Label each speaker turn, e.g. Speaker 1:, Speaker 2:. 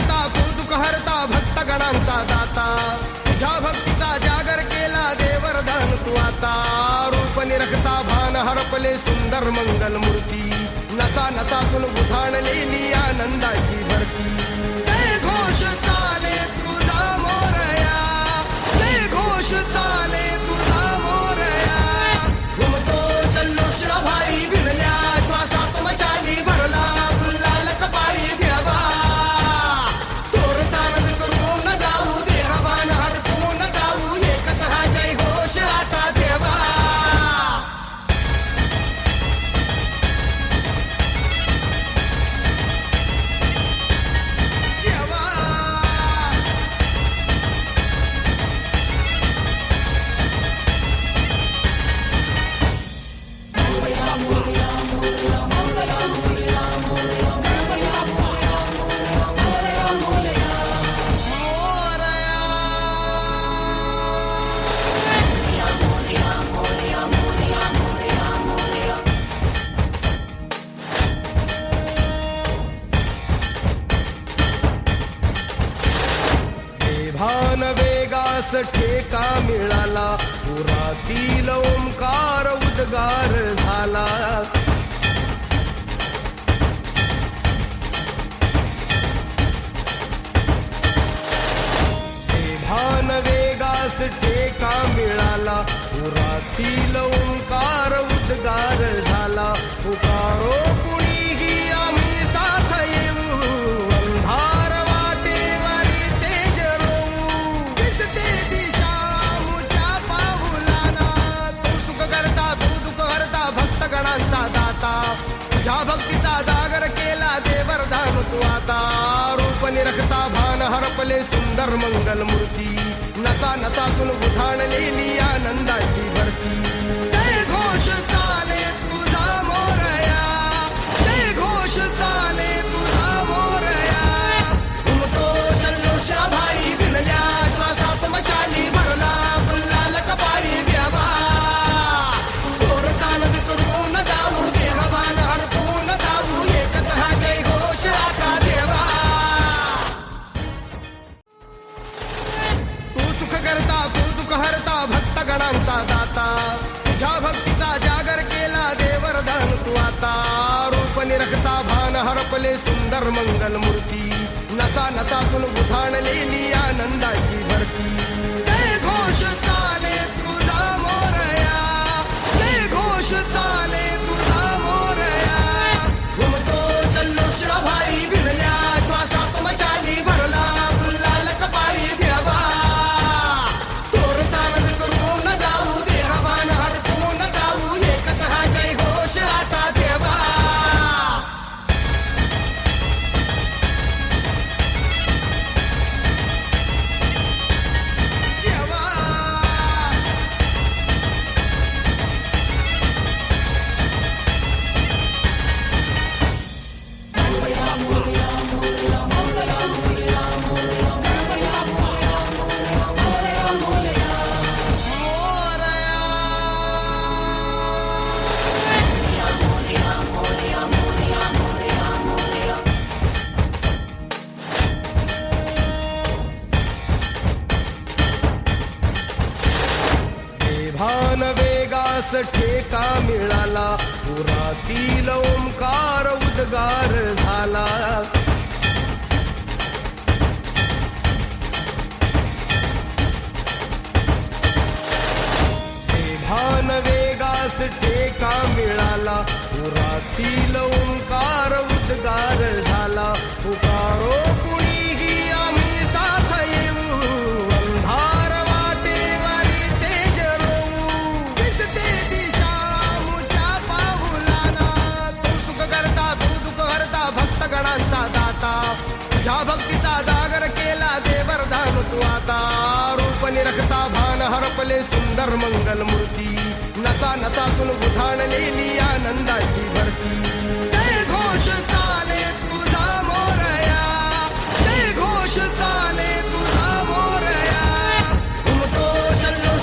Speaker 1: करता कौतुक हरता भक्त गणांचा दाता. तुझ्या भक्तीचा जागर केला देवरदान तू आता. रूप निरखता भान हरपले सुंदर मंगल मूर्ती नसा नसातून बुधाणलेली आनंदाची भरती. वेगास ठेका मिळाला. पुरातील ओंकार उद्गार झाला. भान वेगास ठेका मिळाला. पुरातील ओंकार आपले सुंदर मंगल मूर्ती नसा नसातून उधाणलेली आनंदा करता कौतुक हरता भक्त गणांचा दाता. तुझ्या भक्तीचा जागर केला देवरदान तू आता. रूप निरखता भान हरपले सुंदर मंगल मूर्ती नसा नचातून बुधाणलेली आनंदाची भरती. त्यास ठेका मिळाला. पुरातील ओंकार उद्गार झाला. भान वेगास ठेका मिळाला. पुरातील ओंकार उद्गार झाला. पुकारो देवरदान रूप निरखता भान हरपले सुंदर मंगल मूर्ती. नता नतातून बुधाणलेली आनंदाची भरती.